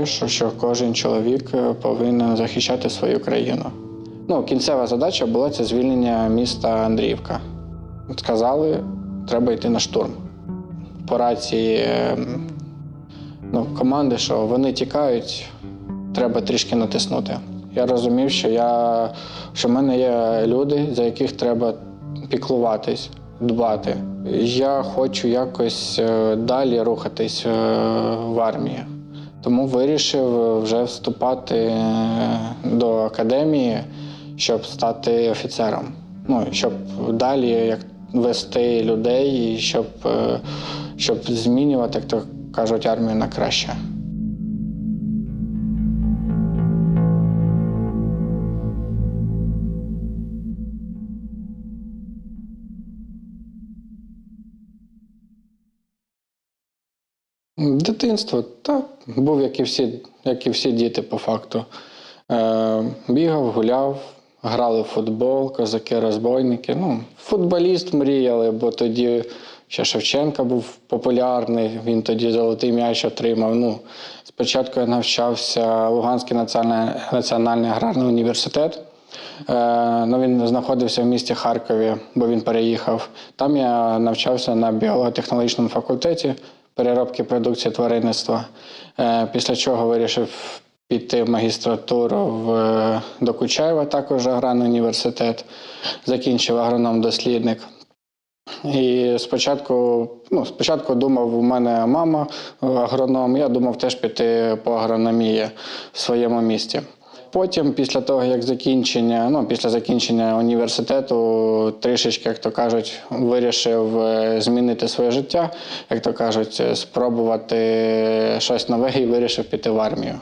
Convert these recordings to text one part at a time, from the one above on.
вважаю, що, кожен чоловік е, повинен захищати свою країну. Ну, кінцева задача була це звільнення міста Андріївка. Сказали, треба йти на штурм. По рації е, ну, команди, що вони тікають, треба трішки натиснути. Я розумів, що, я, що в мене є люди, за яких треба піклуватись, дбати. Я хочу якось е, далі рухатись в армії. Тому вирішив вже вступати е, до академії, щоб стати офіцером. Ну, щоб далі як вести людей, і щоб, е, щоб змінювати, як то кажуть, армію на краще. Дитинство, так, був, як і всі, як і всі діти, по факту. Е, бігав, гуляв, грали в футбол, козаки-розбойники. Ну, футболіст мріяли, бо тоді ще Шевченка був популярний, він тоді золотий м'яч отримав. Ну, спочатку я навчався Луганський національний, національний аграрний університет. Е, ну, він знаходився в місті Харкові, бо він переїхав. Там я навчався на біотехнологічному факультеті переробки продукції тваринництва. Е, після чого вирішив піти в магістратуру в, е, до Кучаєва, також аграрний університет. Закінчив агроном-дослідник. І спочатку, ну, спочатку думав, у мене мама агроном, я думав теж піти по агрономії в своєму місті. Потім, після того, як закінчення, ну, після закінчення університету, трішечки, як то кажуть, вирішив е, змінити своє життя, як то кажуть, е, спробувати щось нове і вирішив піти в армію.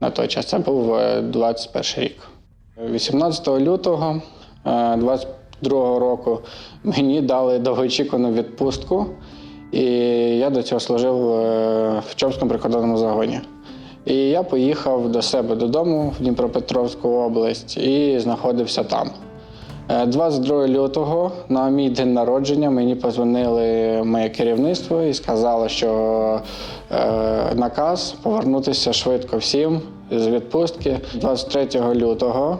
На той час це був е, 21 рік. 18 лютого 22 року мені дали довгоочікувану відпустку, і я до цього служив е, в Чопському прикордонному загоні. І я поїхав до себе додому в Дніпропетровську область і знаходився там. Е, 22 лютого на мій день народження мені позвонили моє керівництво і сказали, що е, наказ повернутися швидко всім з відпустки. 23 лютого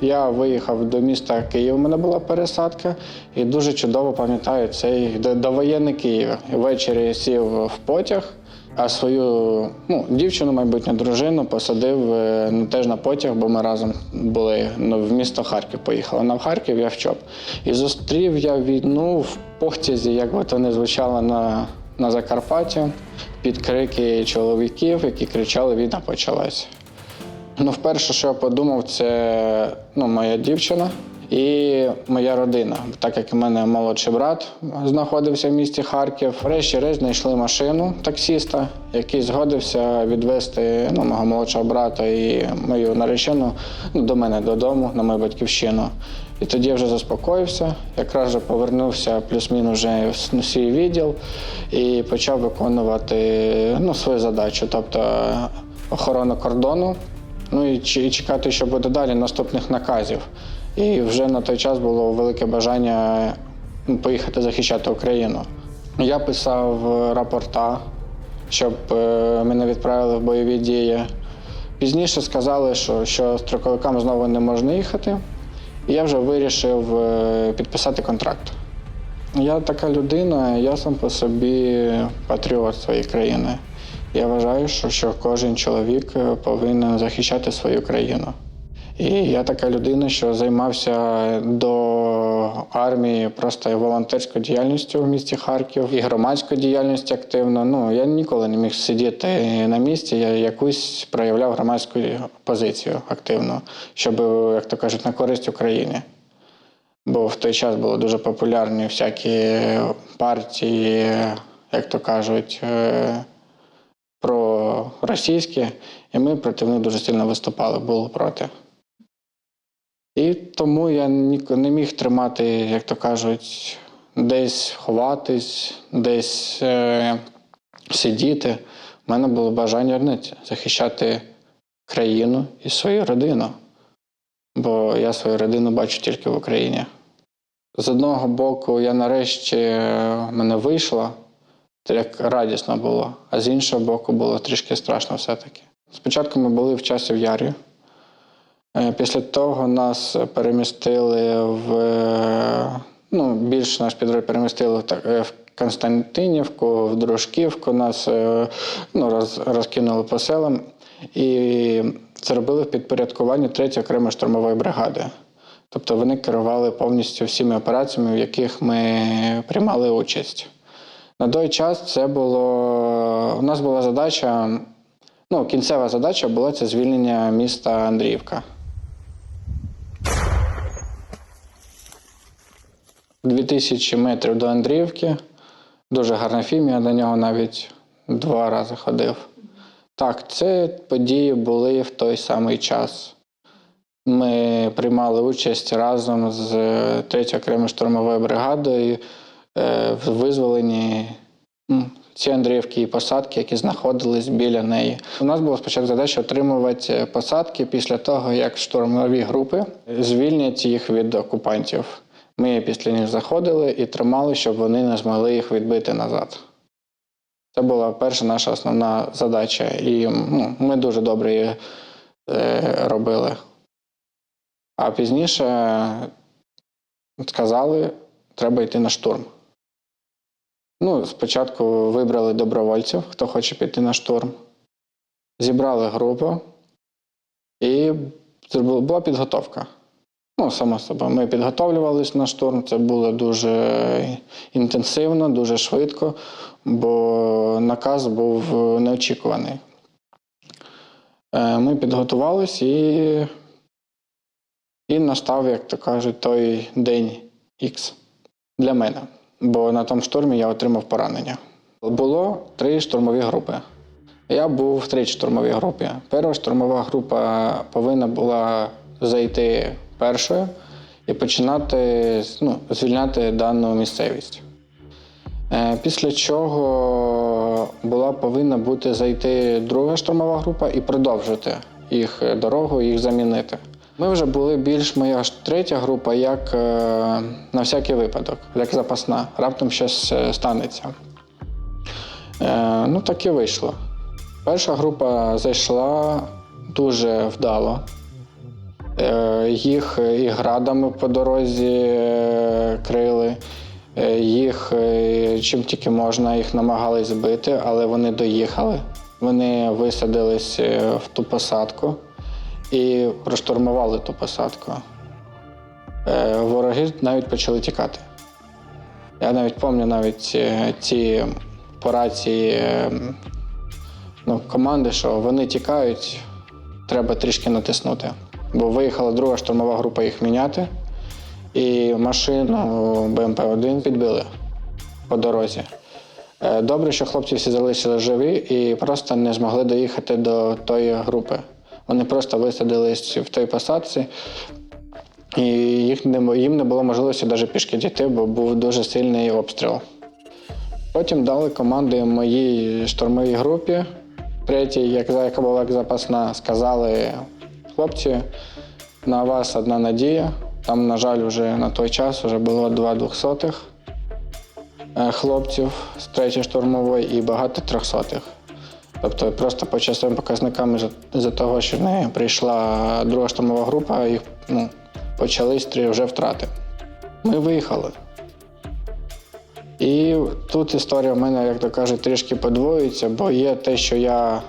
я виїхав до міста Київ. У мене була пересадка, і дуже чудово пам'ятаю цей довоєнний Київ. Ввечері сів в потяг. А свою ну, дівчину, майбутню дружину, посадив е, ну, теж на потяг, бо ми разом були ну, в місто Харків. Поїхали. В Харків, я в ЧОП. І зустрів я війну в потязі, як би то не звучало на, на Закарпатті, під крики чоловіків, які кричали: війна почалась. Ну, вперше, що я подумав, це ну, моя дівчина і моя родина. Так як у мене молодший брат знаходився в місті Харків. Врешті-решт знайшли машину таксіста, який згодився відвезти ну, мого молодшого брата і мою наречену ну, до мене додому, на мою батьківщину. І тоді я вже заспокоївся, якраз вже повернувся плюс-мінус вже в свій відділ і почав виконувати ну, свою задачу, тобто охорону кордону. Ну і чекати, що буде далі, наступних наказів. І вже на той час було велике бажання поїхати захищати Україну. Я писав е, рапорта, щоб е, мене відправили в бойові дії. Пізніше сказали, що, що строковикам знову не можна їхати. І я вже вирішив е, підписати контракт. Я така людина, я сам по собі патріот своєї країни. Я вважаю, що, що кожен чоловік повинен захищати свою країну. І я така людина, що займався до армії просто волонтерською діяльністю в місті Харків і громадською діяльністю активно. Ну я ніколи не міг сидіти на місці. Я якусь проявляв громадську позицію активно, щоб, як то кажуть, на користь Україні. Бо в той час були дуже популярні всякі партії, як то кажуть, е, проросійські, і ми проти них дуже сильно виступали, були проти. І тому я не міг тримати, як то кажуть, десь ховатись, десь е, сидіти. У мене було бажання одне – захищати країну і свою родину. Бо я свою родину бачу тільки в Україні. З одного боку, я нарешті е, мене вийшло, як радісно було, а з іншого боку, було трішки страшно все-таки. Спочатку ми були в часі в Ярі. Е, Після того нас перемістили в е, ну, більш наш підрозділ перемістили в е, в Константинівку, в Дружківку. Нас ну, роз, розкинули по селам і зробили в підпорядкуванні 3 окремої штурмової бригади. Тобто вони керували повністю всіми операціями, в яких ми приймали участь. На той час це було. У нас була задача, ну, кінцева задача була це звільнення міста Андріївка. 2000 метрів до Андріївки. Дуже гарна фільм, я до нього навіть два рази ходив. Так, це події були в той самий час. Ми приймали участь разом з 3 окремою штурмовою бригадою е, в визволенні ці Андріївки і посадки, які знаходились біля неї. У нас була спочатку задача отримувати посадки після того, як штурмові групи звільнять їх від окупантів. Ми після них заходили і тримали, щоб вони не змогли їх відбити назад. Це була перша наша основна задача, і ну, ми дуже добре її е, робили. А пізніше сказали, треба йти на штурм. Ну, спочатку вибрали добровольців, хто хоче піти на штурм. Зібрали групу і була підготовка. Ну, само собою, ми підготовлювалися на штурм. Це було дуже інтенсивно, дуже швидко, бо наказ був неочікуваний. Е, Ми підготувалися і, і настав, як то кажуть, той день Х для мене. Бо на тому штурмі я отримав поранення. Було три штурмові групи. Я був в третій штурмовій групі. Перша штурмова група повинна була зайти першою і починати ну, звільняти дану місцевість. Е, Після чого була повинна бути зайти друга штурмова група і продовжити їх дорогу, їх замінити. Ми вже були більш моя третя група, як е, на всякий випадок, як запасна. Раптом щось е, станеться. Ну, так і вийшло. Перша група зайшла дуже вдало. Е, Їх і градами по дорозі е, крили, е, їх чим тільки можна, їх намагались збити, але вони доїхали. Вони висадились в ту посадку і проштурмували ту посадку. Вороги навіть почали тікати. Я навіть пам'ятаю навіть ці по рації е, ну, команди, що вони тікають, треба трішки натиснути. Бо виїхала друга штурмова група їх міняти, і машину БМП-1 підбили по дорозі. Е, Добре, що хлопці всі залишили живі і просто не змогли доїхати до тої групи. Вони просто висадились в той посадці, і їх не, їм не було можливості навіть пішки дійти, бо був дуже сильний обстріл. Потім дали команди моїй штурмовій групі, третій, як- яка була як запасна, сказали хлопці, на вас одна надія. Там, на жаль, вже на той час вже було два двохсотих е, хлопців з третьої штурмової і багато трьохсотих. Тобто просто по часовим показникам із-за того, що не прийшла друга штурмова група, їх ну, почались три вже втрати. Ми виїхали. І тут історія в мене, як то кажуть, трішки подвоюється, бо є те, що я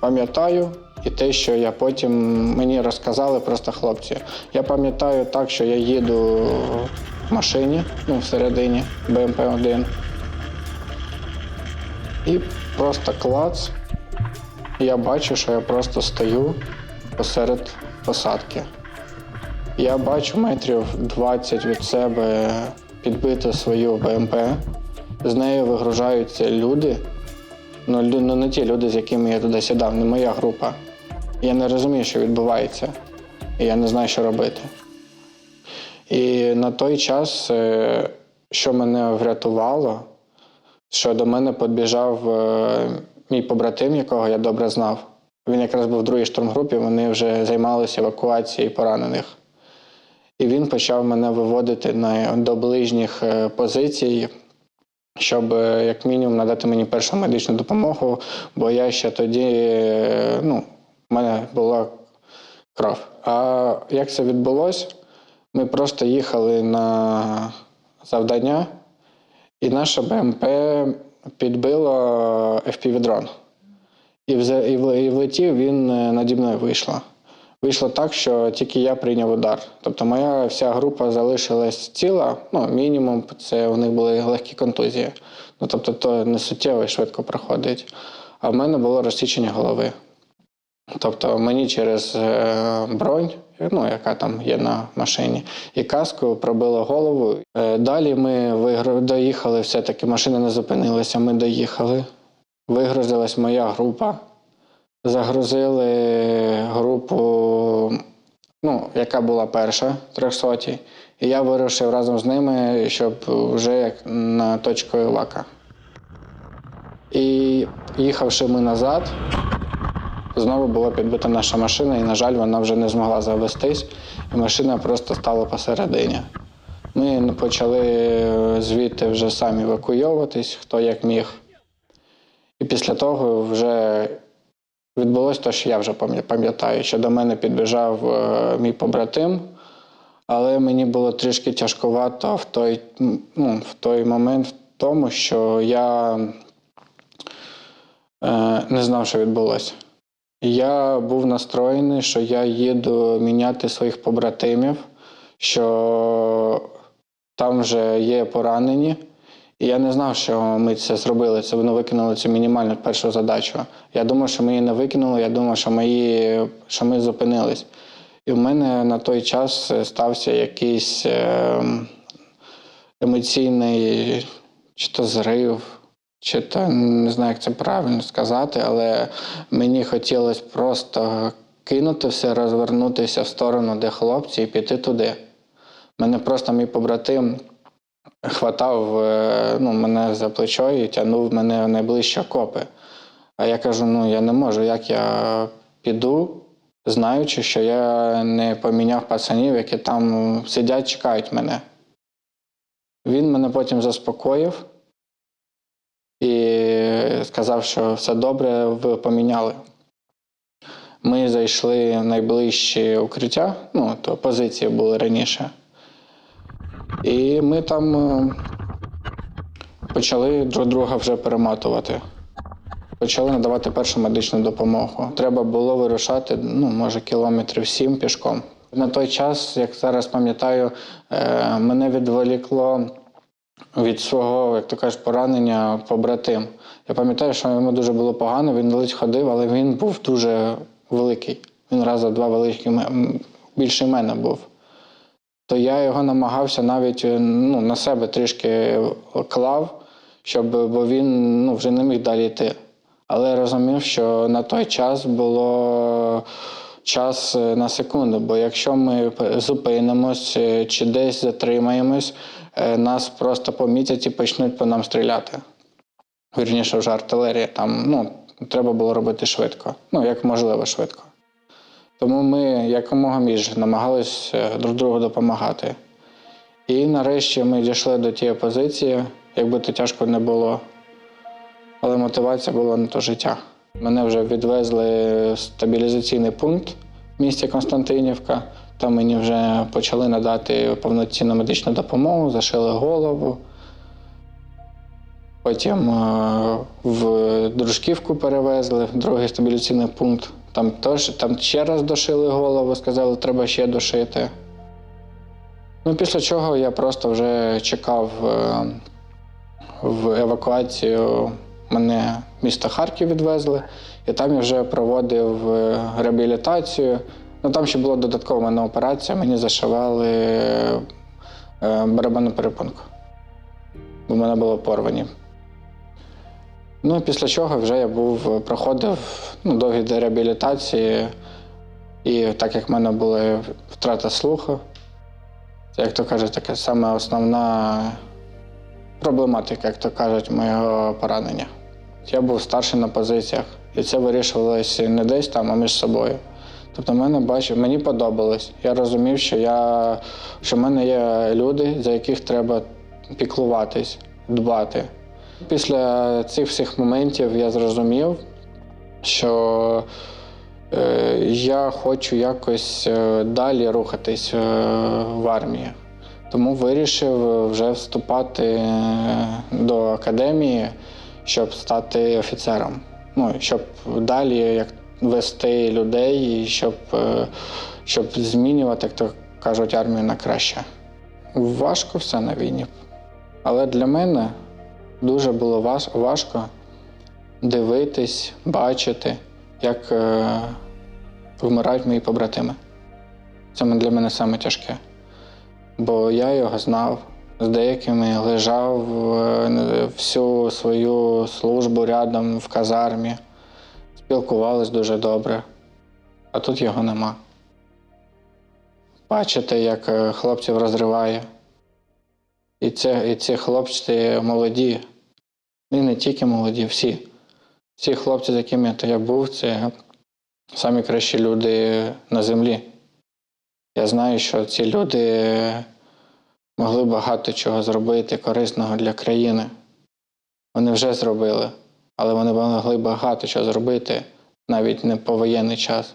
пам'ятаю, і те, що я потім мені розказали просто хлопці. Я пам'ятаю так, що я їду в машині, ну, всередині БМП-1. І просто клац. Я бачу, що я просто стою посеред посадки. Я бачу метрів 20 від себе підбиту свою БМП. З нею вигружаються люди. Ну, ну не ті люди, з якими я туди сідав, не моя група. Я не розумію, що відбувається. І я не знаю, що робити. І на той час, е, що мене врятувало, що до мене підбіжав е, мій побратим, якого я добре знав. Він якраз був в другій штурмгрупі, вони вже займалися евакуацією поранених. І він почав мене виводити на, до ближніх е, позицій, щоб як мінімум надати мені першу медичну допомогу, бо я ще тоді е, ну, мене була кров. А як це відбулося? Ми просто їхали на завдання, і наша БМП підбила FPV-дрон. І, і, влетів він е, наді мною вийшло. Вийшло так, що тільки я прийняв удар. Тобто моя вся група залишилась ціла, ну, мінімум, це у них були легкі контузії. Ну, тобто, то не суттєво і швидко проходить. А в мене було розсічення голови. Тобто мені через е, бронь, ну, яка там є на машині, і каску пробило голову. Е, далі ми вигр... доїхали, все-таки машина не зупинилася, ми доїхали. Вигрузилась моя група. Загрузили групу, ну, яка була перша, 300 І я вирушив разом з ними, щоб вже як на точку Івака. І їхавши ми назад, знову була підбита наша машина, і, на жаль, вона вже не змогла завестись, і машина просто стала посередині. Ми почали звідти вже самі евакуйовуватись, хто як міг. І після того вже відбулося те, що я вже пам'ятаю, що до мене підбіжав е, мій побратим, але мені було трішки тяжкувато в той, ну, в той момент, в тому, що я е, не знав, що відбулося. Я був настроєний, що я їду міняти своїх побратимів, що там вже є поранені. І я не знав, що ми це зробили. Це вони викинули цю мінімальну першу задачу. Я думав, що ми її не викинули, я думав, що ми, її, що ми зупинились. І в мене на той час стався якийсь е, емоційний чи то зрив, чи то не знаю, як це правильно сказати, але мені хотілося просто кинути все, розвернутися в сторону, де хлопці, і піти туди. Мене просто мій побратим хватав е, ну, мене за плечо і тягнув мене в найближчі окопи. А я кажу: ну я не можу, як я піду, знаючи, що я не поміняв пацанів, які там сидять, чекають мене. Він мене потім заспокоїв і сказав, що все добре, ви поміняли. Ми зайшли в найближчі укриття, ну, то позиції були раніше. І ми там е, почали друг друга вже перематувати. Почали надавати першу медичну допомогу. Треба було вирушати, ну, може, кілометрів сім пішком. На той час, як зараз пам'ятаю, е, мене відволікло від свого, як то кажеш, поранення побратим. Я пам'ятаю, що йому дуже було погано, він ледь ходив, але він був дуже великий. Він раза два великий більше мене був то я його намагався навіть е, ну, на себе трішки клав, щоб, бо він ну, вже не міг далі йти. Але я розумів, що на той час було час е, на секунду, бо якщо ми зупинимось е, чи десь затримаємось, нас просто помітять і почнуть по нам стріляти. Вірніше, вже артилерія. Там ну, треба було робити швидко, ну як можливо швидко. Тому ми якомога між намагались е, друг другу допомагати. І нарешті ми дійшли до тієї позиції, якби то тяжко не було, але мотивація була на то життя. Мене вже відвезли в стабілізаційний пункт в місті Константинівка. Там мені вже почали надати повноцінну медичну допомогу, зашили голову. Потім е, в Дружківку перевезли, в другий стабілізаційний пункт. Там, теж, там ще раз дошили голову, сказали, треба ще дошити. Ну, після чого я просто вже чекав е, в евакуацію. Мене в місто Харків відвезли, і там я вже проводив е, реабілітацію. Ну, там ще була додаткова мене операція, мені зашивали е, барабанну перепонку, бо в мене було порвані. Ну, після чого вже я був, проходив ну, довгі реабілітації, і так як в мене була втрата слуху, це, як то кажуть, така саме основна проблематика, як то кажуть, моєго поранення. Я був старший на позиціях, і це вирішувалося не десь там, а між собою. Тобто мене бачив, мені подобалось. Я розумів, що, я, що в мене є люди, за яких треба піклуватись, дбати. Після цих всіх моментів я зрозумів, що Е, Я хочу якось е, далі рухатись е, в армії. Тому вирішив вже вступати е, до академії, щоб стати офіцером. Ну, щоб далі як вести людей, щоб, е, щоб змінювати, як то кажуть, армію на краще. Важко все на війні. Але для мене дуже було важко дивитись, бачити, як е, вмирають мої побратими. Це для мене саме тяжке. Бо я його знав, з деякими лежав е, всю свою службу рядом в казармі, спілкувались дуже добре, а тут його нема. Бачите, як е, хлопців розриває. І, це, і ці хлопці молоді. І не тільки молоді, всі. Всі хлопці, з якими я був, це самі кращі люди на землі. Я знаю, що ці люди могли багато чого зробити корисного для країни. Вони вже зробили, але вони могли багато чого зробити, навіть не по воєнний час.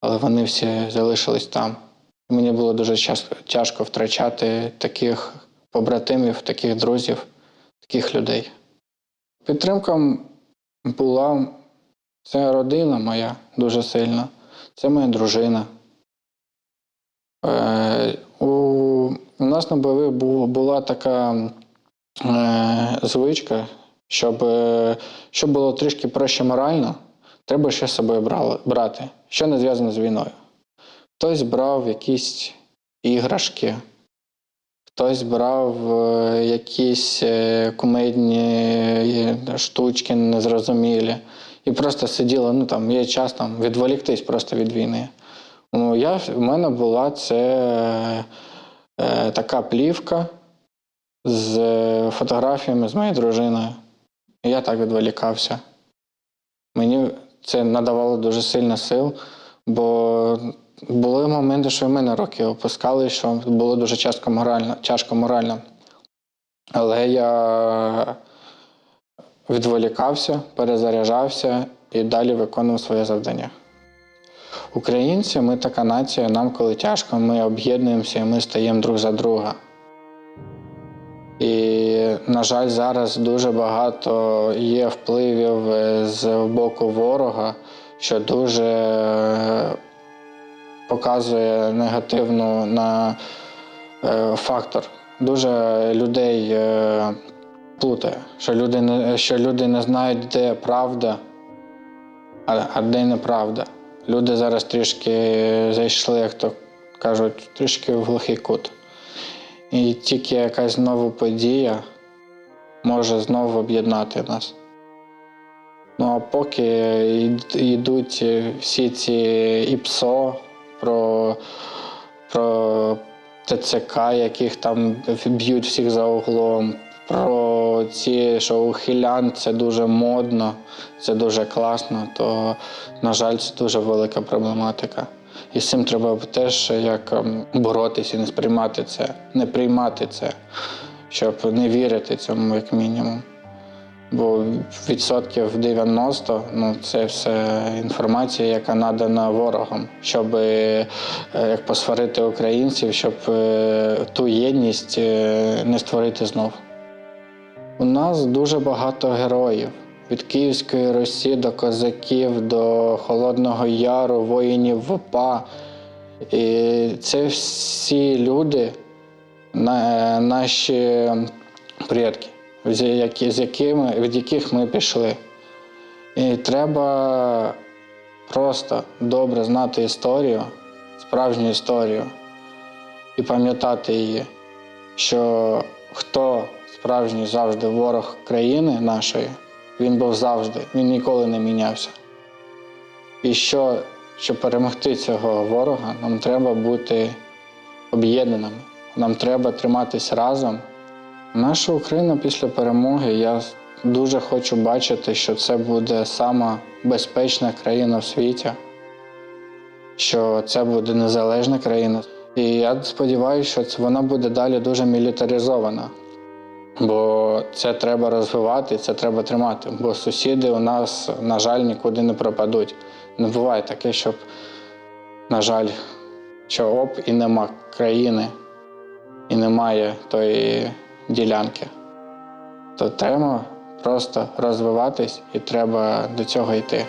Але вони всі залишились там. І мені було дуже тяжко втрачати таких побратимів, таких друзів, таких людей. Підтримка була це родина моя дуже сильна, це моя дружина. Е, у, нас на бойових була така е, звичка, щоб, е, щоб було трішки проще морально, треба ще з собою брати, що не зв'язано з війною. Хтось брав якісь іграшки, хтось брав е, якісь е, кумедні штучки незрозумілі. І просто сиділи, ну там є час там відволіктись просто від війни. Ну, я, в мене була це е, така плівка з фотографіями з моєю дружиною. І я так відволікався. Мені це надавало дуже сильно сил, бо були моменти, що в мене роки опускали, що було дуже тяжко морально. Тяжко морально. Але я відволікався, перезаряджався і далі виконував своє завдання. Українці, ми така нація, нам коли тяжко, ми об'єднуємося і ми стаємо друг за друга. І, на жаль, зараз дуже багато є впливів е, з боку ворога, що дуже е, показує негативну на е, фактор. Дуже людей плутає, що люди не, що люди не знають, де правда, а де неправда. Люди зараз трішки зайшли, як то кажуть, трішки в глухий кут. І тільки якась нова подія може знову об'єднати нас. Ну а поки йдуть всі ці ІПСО про, про ТЦК, яких там б'ють всіх за углом, про ці, що ухилян це дуже модно, це дуже класно, то, на жаль, це дуже велика проблематика. І з цим треба теж як ем, боротися не сприймати це, не приймати це, щоб не вірити цьому як мінімум. Бо відсотків 90 ну, це все інформація, яка надана ворогам, щоб е, як посварити українців, щоб е, ту єдність е, не створити знов. У нас дуже багато героїв. Від Київської Русі до козаків, до Холодного Яру, воїнів ВПА. І це всі люди, наші предки, з якими, від яких ми пішли. І треба просто добре знати історію, справжню історію, і пам'ятати її, що хто справжній завжди ворог країни нашої, він був завжди, він ніколи не мінявся. І що, щоб перемогти цього ворога, нам треба бути об'єднаними. Нам треба триматись разом. Наша Україна після перемоги, я дуже хочу бачити, що це буде сама безпечна країна в світі, що це буде незалежна країна. І я сподіваюся, що вона буде далі дуже мілітаризована. Бо це треба розвивати, це треба тримати. Бо сусіди у нас, на жаль, нікуди не пропадуть. Не буває таке, щоб, на жаль, що оп, і нема країни, і немає тої ділянки. То треба просто розвиватись і треба до цього йти.